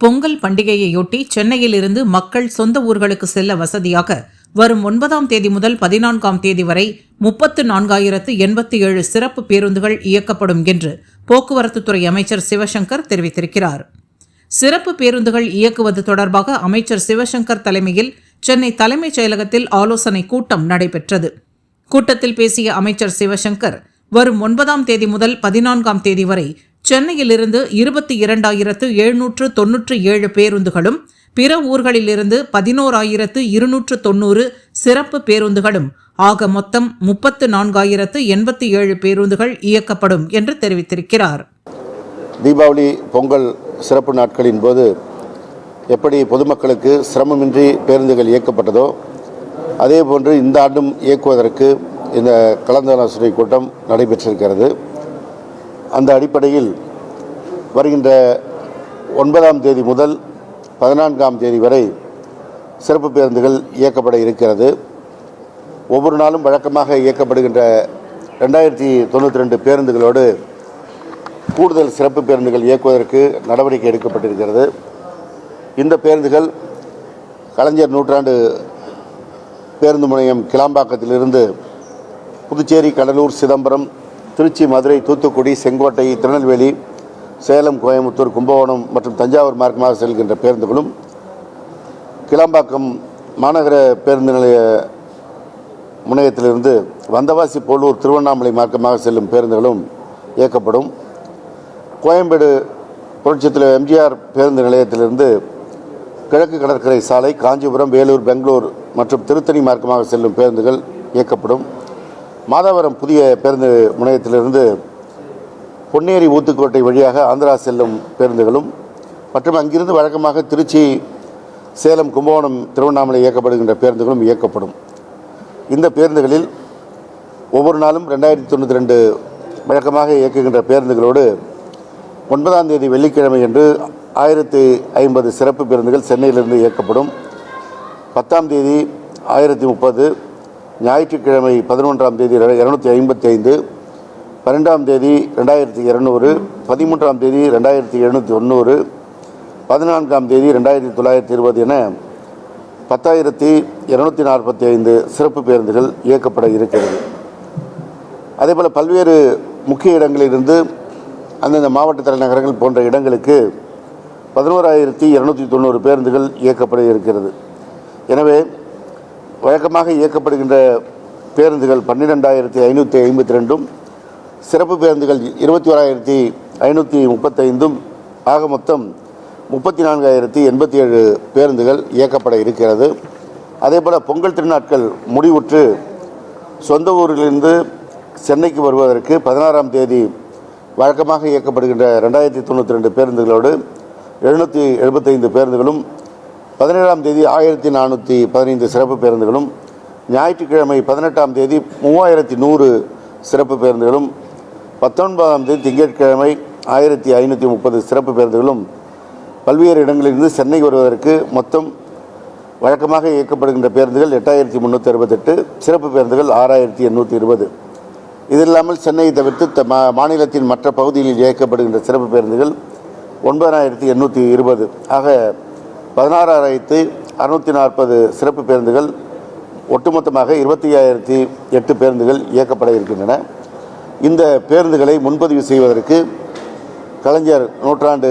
பொங்கல் பண்டிகையையொட்டி சென்னையிலிருந்து மக்கள் சொந்த ஊர்களுக்கு செல்ல வசதியாக வரும் ஒன்பதாம் தேதி முதல் பதினான்காம் தேதி வரை முப்பத்து நான்காயிரத்து எண்பத்தி ஏழு சிறப்பு பேருந்துகள் இயக்கப்படும் என்று போக்குவரத்துத்துறை அமைச்சர் சிவசங்கர் தெரிவித்திருக்கிறார். சிறப்பு பேருந்துகள் இயக்குவது தொடர்பாக அமைச்சர் சிவசங்கர் தலைமையில் சென்னை தலைமைச் செயலகத்தில் ஆலோசனை கூட்டம் நடைபெற்றது. கூட்டத்தில் பேசிய அமைச்சர் சிவசங்கர் வரும் ஒன்பதாம் தேதி முதல் பதினான்காம் தேதி வரை சென்னையிலிருந்து இருபத்தி இரண்டாயிரத்து எழுநூற்று தொன்னூற்று ஏழு பேருந்துகளும் பிற ஊர்களிலிருந்து பதினோராயிரத்து இருநூற்று தொன்னூறு சிறப்பு பேருந்துகளும் ஆக மொத்தம் முப்பத்து நான்காயிரத்து எண்பத்தி ஏழு பேருந்துகள் இயக்கப்படும் என்று தெரிவித்திருக்கிறார். தீபாவளி பொங்கல் சிறப்பு நாட்களின் போது எப்படி பொதுமக்களுக்கு சிரமமின்றி பேருந்துகள் இயக்கப்பட்டதோ அதே போன்று இந்த ஆண்டும் இயக்குவதற்கு இந்த கலந்தாலோசனை கூட்டம் நடைபெற்றிருக்கிறது. அந்த அடிப்படையில் வருகின்ற ஒன்பதாம் தேதி முதல் பதினான்காம் தேதி வரை சிறப்பு பேருந்துகள் இயக்கப்பட இருக்கிறது. ஒவ்வொரு நாளும் வழக்கமாக இயக்கப்படுகின்ற ரெண்டாயிரத்தி தொண்ணூற்றி ரெண்டு பேருந்துகளோடு கூடுதல் சிறப்பு பேருந்துகள் இயக்குவதற்கு நடவடிக்கை எடுக்கப்பட்டிருக்கிறது. இந்த பேருந்துகள் கலைஞர் நூற்றாண்டு பேருந்து முனையம் கிளாம்பாக்கத்திலிருந்து புதுச்சேரி கடலூர் சிதம்பரம் திருச்சி மதுரை தூத்துக்குடி செங்கோட்டை திருநெல்வேலி சேலம் கோயம்புத்தூர் கும்பகோணம் மற்றும் தஞ்சாவூர் மார்க்கமாக செல்கின்ற பேருந்துகளும் கிளாம்பாக்கம் மாநகர பேருந்து நிலைய முனையத்திலிருந்து வந்தவாசி போலூர் திருவண்ணாமலை மார்க்கமாக செல்லும் பேருந்துகளும் இயக்கப்படும். கோயம்பேடு புரட்சித்தில் எம்ஜிஆர் பேருந்து நிலையத்திலிருந்து கிழக்கு கடற்கரை சாலை காஞ்சிபுரம் வேலூர் பெங்களூர் மற்றும் திருத்தணி மார்க்கமாக செல்லும் பேருந்துகள் இயக்கப்படும். மாதவரம் புதிய பேருந்து முனையத்திலிருந்து பொன்னேரி ஊத்துக்கோட்டை வழியாக ஆந்திரா செல்லும் பேருந்துகளும் மற்றும் அங்கிருந்து வழக்கமாக திருச்சி சேலம் கும்பகோணம் திருவண்ணாமலை இயக்கப்படுகின்ற பேருந்துகளும் இயக்கப்படும். இந்த பேருந்துகளில் ஒவ்வொரு நாளும் ரெண்டாயிரத்தி தொண்ணூற்றி ரெண்டு வழக்கமாக இயக்குகின்ற பேருந்துகளோடு ஒன்பதாம் தேதி வெள்ளிக்கிழமை அன்று ஆயிரத்தி ஐம்பது சிறப்பு பேருந்துகள் சென்னையிலிருந்து இயக்கப்படும். பத்தாம் தேதி ஆயிரத்தி முப்பது ஞாயிற்றுக்கிழமை பதினொன்றாம் தேதி இரநூத்தி ஐம்பத்தி ஐந்து பன்னெண்டாம் தேதி ரெண்டாயிரத்தி இரநூறு பதிமூன்றாம் தேதி ரெண்டாயிரத்தி எழுநூற்றி தொண்ணூறு பதினான்காம் தேதி ரெண்டாயிரத்தி தொள்ளாயிரத்தி இருபது என பத்தாயிரத்தி இரநூத்தி நாற்பத்தி ஐந்து சிறப்பு பேருந்துகள் இயக்கப்பட இருக்கிறது. அதேபோல் பல்வேறு முக்கிய இடங்களிலிருந்து அந்தந்த மாவட்ட தலைநகரங்கள் போன்ற இடங்களுக்கு பதினோராயிரத்தி இரநூத்தி தொண்ணூறு பேருந்துகள் இயக்கப்பட இருக்கிறது. எனவே வழக்கமாக இயக்கப்படுகின்ற பேருந்துகள் பன்னிரெண்டாயிரத்தி ஐநூற்றி ஐம்பத்தி ரெண்டும் சிறப்பு பேருந்துகள் இருபத்தி ஓராயிரத்தி ஐநூற்றி முப்பத்தைந்தும் ஆக மொத்தம் முப்பத்தி நான்காயிரத்தி எண்பத்தி ஏழு பேருந்துகள் இயக்கப்பட இருக்கிறது. அதேபோல் பொங்கல் திருநாட்கள் முடிவுற்று சொந்த ஊரிலிருந்து சென்னைக்கு வருவதற்கு பதினாறாம் தேதி வழக்கமாக இயக்கப்படுகின்ற ரெண்டாயிரத்தி தொண்ணூற்றி ரெண்டு பேருந்துகளோடு எழுநூற்றி எழுபத்தைந்து பேருந்துகளும் பதினேழாம் தேதி ஆயிரத்தி நானூற்றி பதினைந்து சிறப்பு பேருந்துகளும் ஞாயிற்றுக்கிழமை பதினெட்டாம் தேதி மூவாயிரத்தி நூறு சிறப்பு பேருந்துகளும் பத்தொன்பதாம் தேதி திங்கட்கிழமை ஆயிரத்தி ஐநூற்றி முப்பது சிறப்பு பேருந்துகளும் பல்வேறு இடங்களிலிருந்து சென்னை வருவதற்கு மொத்தம் வழக்கமாக இயக்கப்படுகின்ற பேருந்துகள் எட்டாயிரத்தி முந்நூற்றி அறுபத்தெட்டு சிறப்பு பேருந்துகள் ஆறாயிரத்தி எண்ணூற்றி இருபது. இது இல்லாமல் சென்னையை தவிர்த்து த- மாநிலத்தின் மற்ற பகுதிகளில் இயக்கப்படுகின்ற சிறப்பு பேருந்துகள் ஒன்பதாயிரத்தி எண்ணூற்றி இருபது. ஆக பதினாறாயிரத்து அறுநூற்றி நாற்பது சிறப்பு பேருந்துகள் ஒட்டுமொத்தமாக இருபத்தி ஐயாயிரத்தி எட்டு பேருந்துகள் இயக்கப்பட இருக்கின்றன. இந்த பேருந்துகளை முன்பதிவு செய்வதற்கு கலைஞர் நூற்றாண்டு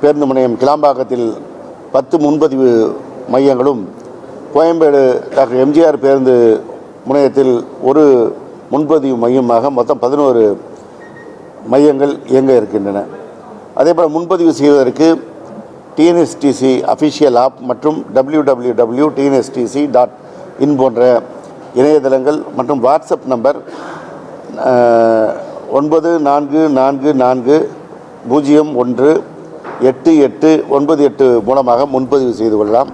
பேருந்து முனையம் கிளாம்பாக்கத்தில் பத்து முன்பதிவு மையங்களும் கோயம்பேடு டாக்டர் எம்ஜிஆர் பேருந்து முனையத்தில் ஒரு முன்பதிவு மையமாக மொத்தம் பதினோரு மையங்கள் இயங்க இருக்கின்றன. அதேபோல் முன்பதிவு செய்வதற்கு டிஎன்எஸ்டிசி அஃபிஷியல் ஆப் மற்றும் W W W TNSTC dot in போன்ற இணையதளங்கள் மற்றும் வாட்ஸ்அப் நம்பர் ஒன்பது நான்கு நான்கு நான்கு பூஜ்ஜியம் ஒன்று எட்டு எட்டு ஒன்பது எட்டு மூலமாக முன்பதிவு செய்து கொள்ளலாம்.